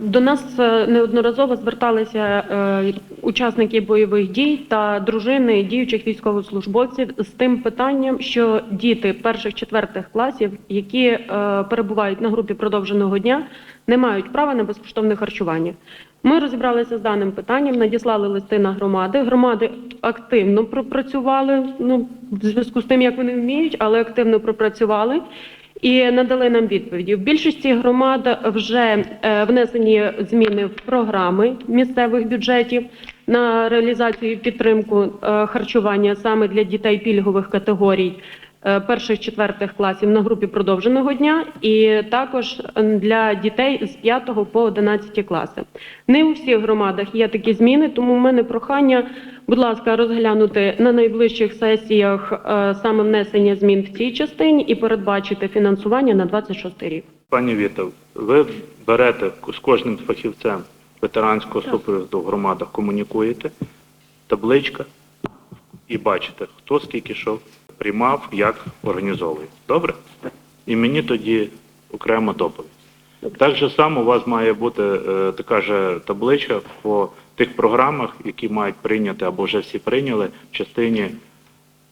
До нас е, неодноразово зверталися е, учасники бойових дій та дружини діючих військовослужбовців з тим питанням, що діти перших четвертих класів, які е, перебувають на групі продовженого дня, не мають права на безкоштовне харчування. Ми розібралися з даним питанням, надіслали листи на громади. Громади активно пропрацювали. Ну в зв'язку з тим, як вони вміють, але активно пропрацювали і надали нам відповіді. В більшості громад вже е, внесені зміни в програми місцевих бюджетів на реалізацію і підтримку е, харчування саме для дітей пільгових категорій. Е, Перших четвертих класів на групі продовженого дня, і також для дітей з 5 по 11 класи. Не у всіх громадах є такі зміни, тому в мене прохання, будь ласка, розглянути на найближчих сесіях е, саме внесення змін в цій частині і передбачити фінансування на 26 рік. Пані Віта, ви берете з кожним фахівцем ветеранського Так. супроводу в громадах, комунікуєте, табличка і бачите, хто скільки що приймав, як організовує. Добре? І мені тоді окрема доповідь. Так же само у вас має бути е, така ж табличка по тих програмах, які мають прийняти або вже всі прийняли в частині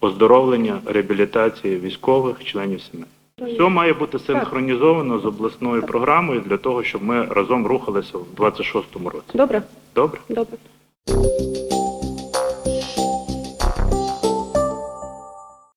оздоровлення, реабілітації військових членів сімей. Все має бути синхронізовано з обласною програмою для того, щоб ми разом рухалися в 26-му році. Добре? Добре? Добре.